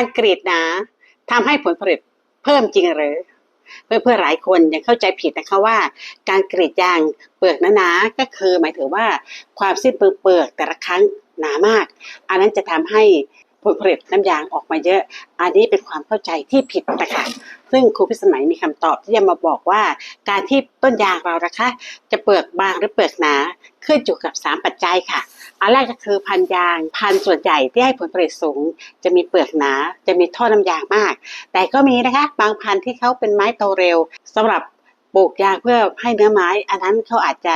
การกรีดหนาทำให้ผลผลิตเพิ่มจริงหรือเพื่อเพื่อหลายคนยังเข้าใจผิดนะคะว่า การกรีดยางเปลือกหนาๆก็คือหมายถึงว่าความสิ้นเปลือกเปลือกแต่ละครั้งหนามาก อันนั้นจะทำให้ผลผลิตน้ำยางออกมาเยอะ อันนี้เป็นความเข้าใจที่ผิดนะคะซึ่งครูพิสมัยมีคำตอบที่จะมาบอกว่า การที่ต้นยางเรานะคะ จะเปลือกบางหรือเปลือกหนา ขึ้นอยู่กับ 3 ปัจจัยค่ะ อันแรกก็คือพันยาง พันส่วนใหญ่ที่ให้ผลผลิตสูง จะมีเปลือกหนา จะมีท่อน้ำยางมาก แต่ก็มีนะคะ บางพันที่เขาเป็นไม้โตเร็วสำหรับปลูกยางเพื่อให้เนื้อไม้ อันนั้นเขาอาจจะ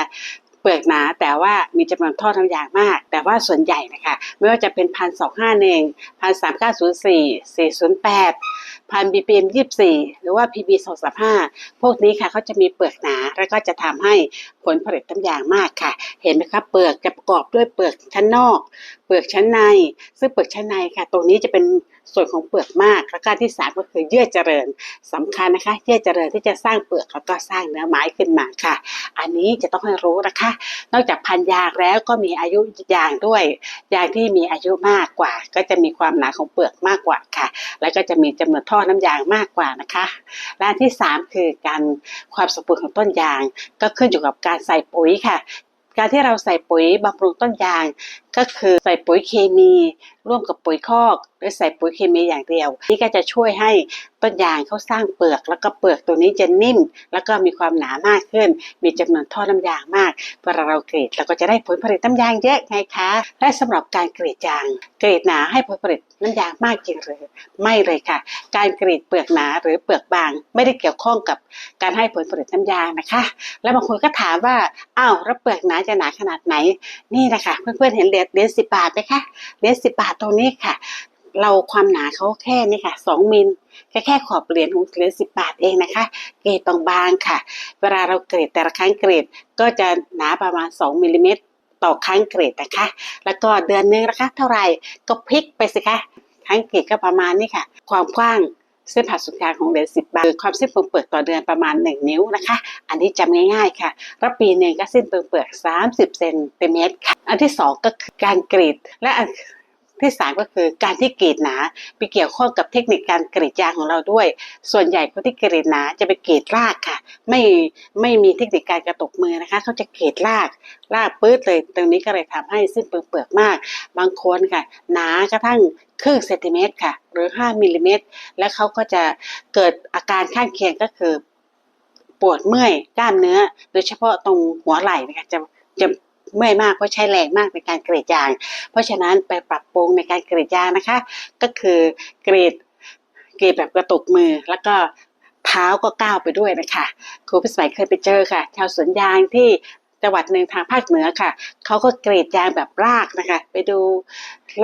เปลือกหนาแต่ว่ามีจำนวนท่อน้ำยางมาก แต่ว่าส่วนใหญ่นะคะ ไม่ว่าจะเป็นพันสองห้าหนึ่งพันสามเก้าศูนย์สี่สี่ศูนย์แปด พันบีพีเอ็มยี่สี่หรือว่าพีบีสองสามห้าพวกนี้ค่ะเขาจะมีเปลือกหนา แล้วก็จะทำให้ผลผลิตน้ำยางมากค่ะ เห็นไหมคะเปลือกจะประกอบด้วยเปลือกชั้นนอก เปลือกชั้นใน ซึ่งเปลือกชั้นในค่ะ ตรงนี้จะเป็น ส่วนของเปลือกมากแล้วก็ที่สามก็คือเยื่อเจริญสำคัญนะคะ เยื่อเจริญที่จะสร้างเปลือกแล้วก็สร้างเนื้อไม้ขึ้นมาค่ะ อันนี้จะต้องให้รู้นะคะ นอกจากพันยางแล้วก็มีอายุยางด้วย ยางที่มีอายุมากกว่า ก็จะมีความหนาของเปลือกมากกว่าค่ะ แล้วก็จะมีจำนวนท่อน้ำยางมากกว่านะคะและที่สามคือการความสมบูรณ์ของต้นยาง ก็ขึ้นอยู่กับการใส่ปุ๋ยค่ะ การที่เราใส่ปุ๋ยบำรุงต้นยาง ก็คือใส่ปุ๋ยเคมี ร่วมกับปุ๋ยคอกหรือใส่ปุ๋ยเคมีอย่างเดียว นี่ก็จะช่วยให้ ต้นยางเขาสร้างเปลือก แล้วก็เปลือกตัวนี้จะนิ่ม แล้วก็มีความหนามากขึ้น มีจำนวนท่อน้ำยางมากเวลาเรากรีดเราก็จะได้ผลผลิตน้ำยางเยอะไงคะ และสำหรับการกรีดยางกรีดหนาให้ผลผลิตน้ำยางมากจริงหรือไม่เลยค่ะ การกรีดเปลือกหนาหรือเปลือกบาง ไม่ได้เกี่ยวข้องกับการให้ผลผลิตน้ำยางนะคะ แล้วบางคนก็ถามว่าอ้าวแล้วเปลือกหนาจะหนาขนาดไหนนี่นะคะเพื่อนๆเห็นเหรียญเหรียญสิบบาทไหมคะเหรียญสิบบาทตรงนี้ค่ะ เราความหนาเขาแค่นี้ค่ะสองมิลแค่แค่ขอบเหรียญของเหรียญสิบบาทเองนะคะ เกรดบางๆค่ะ เวลาเราเกรดแต่ละครั้งเกรดก็จะหนาประมาณ 2มิลลิเมตรต่อครั้งเกรดนะคะ แล้วก็เดือนนึงนะคะเท่าไหร่ก็พลิกไปสิคะครั้งเกรดก็ประมาณนี้ค่ะ ความกว้างเส้นผ่าศูนย์กลางของเหรียญสิบบาทคือความสิ้นเปลือกเปลือกต่อเดือนประมาณ 1 นิ้วนะคะ อันนี้จำง่ายๆค่ะแล้วปีหนึ่งก็สิ้นเปลือกเปลือก 30 เซนติเมตรค่ะ อันที่สองก็คือการกรีดและ ที่สามก็คือการที่กรีดหนาไปเกี่ยวข้องกับเทคนิคการกรีดยางของเราด้วย ส่วนใหญ่คนที่กรีดหนาจะไปกรีดรากค่ะ ไม่ไม่มีเทคนิคการกระตุกมือนะคะเขาจะกรีดรากรากปื้ดเลย ตรงนี้ก็เลยทำให้สิ้นเปลือกเปลือกมาก บางคนค่ะ หนากระทั่งครึ่งเซนติเมตรค่ะ หรือ 5มิลลิเมตรแล้วเขาก็จะเกิดอาการข้างเคียงก็คือ ปวดเมื่อยกล้ามเนื้อ โดยเฉพาะตรงหัวไหล่นะคะจะจะ เมื่อยมากเพราะใช้แรงมากในการกรีดยาง เพราะฉะนั้นไปปรับปรุงในการกรีดยางนะคะ ก็คือกรีดกรีดแบบกระตุกมือแล้วก็เท้าก็ก้าวไปด้วยนะคะครูพิสมัยเคยไปเจอค่ะ ชาวสวนยางที่ จังหวัดหนึ่งทางภาคเหนือค่ะเขาก็กรีดยางแบบรากนะคะ ไปดู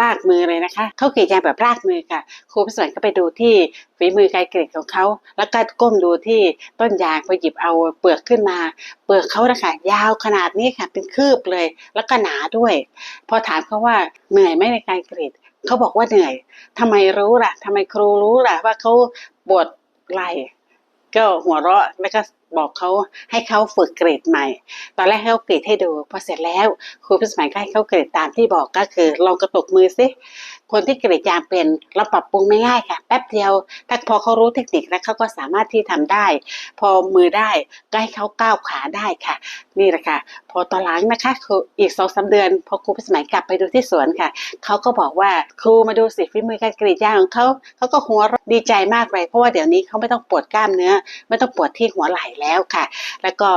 รากมือเลยนะคะเขากรีดยางแบบรากมือค่ะ ครูพิสมัยก็ไปดูที่ฝีมือการกรีดของเขาแล้วก็ก้มดูที่ต้นยางไปหยิบเอาเปลือกขึ้นมา เปลือกเขานะคะยาวขนาดนี้ค่ะ เป็นคืบเลย แล้วก็หนาด้วย พอถามเขาว่าเหนื่อยไหมในการกรีดเขาบอกว่าเหนื่อยทำไมรู้ล่ะทำไมครูรู้ล่ะว่าเขาปวดไหล่ก็หัวเราะแล้วก็ บอกเขาให้เขาฝึกกรีดใหม่ ตอนแรกให้เขากรีดให้ดูพอเสร็จแล้วครูพิสมัยก็ให้เขากรีดตามที่บอกก็คือลองกระตุกมือซิคนที่กรีดยางเป็นเราปรับปรุงไม่ง่ายค่ะ แป๊บเดียวถ้าพอเขารู้เทคนิคแล้วเขาก็สามารถที่ทำได้ พอมือได้ก็ให้เขาก้าวขาได้ค่ะ นี่แหละค่ะ พอตอนหลังนะคะครูอีกสองสาเดือน พอครูพิสมัยกลับไปดูที่สวนค่ะเขาก็บอกว่าครูมาดูสิฝีมือการกรีดยางของเขาเขาก็หัวราะดีใจมากเลยเพราะว่าเดี๋ยวนี้เขาไม่ต้องปวดกล้ามเนื้อ ไม่ต้องปวดที่หัวไหล่แล้วค่ะ แล้วก็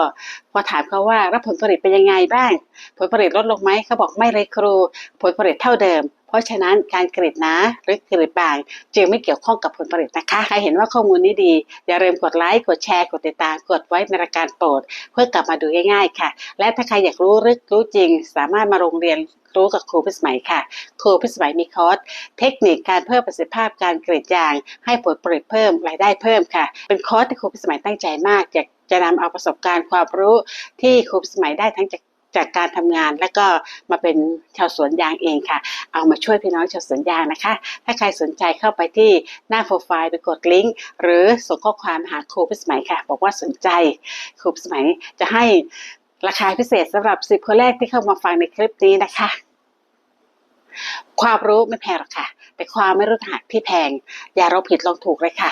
พอถามเขาว่ารับผลผลิตเป็นยังไงบ้าง ผลผลิตลดลงไหมเขาบอกไม่เลยครู ผลผลิตเท่าเดิม เพราะฉะนั้นการกรีดนาหรือกรีดบาง จึงไม่เกี่ยวข้องกับผลผลิตนะคะ ใครเห็นว่าข้อมูลนี้ดี อย่าลืมกดไลค์กดแชร์กดติดตามกดไว้ในรายการโปรด เพื่อกลับมาดูง่ายๆค่ะ และถ้าใครอยากรู้ลึกรู้จริง สามารถมาโรงเรียน รู้กับครูพิสมัยค่ะ ครูพิสมัยมีคอร์สเทคนิคการเพิ่มประสิทธิภาพการกรีดยาง ให้ผลผลิตเพิ่มรายได้เพิ่มค่ะ เป็นคอร์สที่ครูพิสมัยตั้งใจมากอยากจะนำเอาประสบการณ์ความรู้ที่ครูพิสมัยได้ทั้งจากจากการทำงานและก็มาเป็นชาวสวนยางเองค่ะ เอามาช่วยพี่น้องชาวสวนยางนะคะ ถ้าใครสนใจเข้าไปที่หน้าโปรไฟล์ไปกดลิงก์หรือส่งข้อความหาครูพิสมัยค่ะ บอกว่าสนใจครูพิสมัยจะให้ ราคาพิเศษสำหรับสิบคนแรกที่เข้ามาฟังในคลิปนี้นะคะ ความรู้ไม่แพงหรอกค่ะ แต่ความไม่รู้หักที่แพง อย่าเราผิดลองถูกเลยค่ะ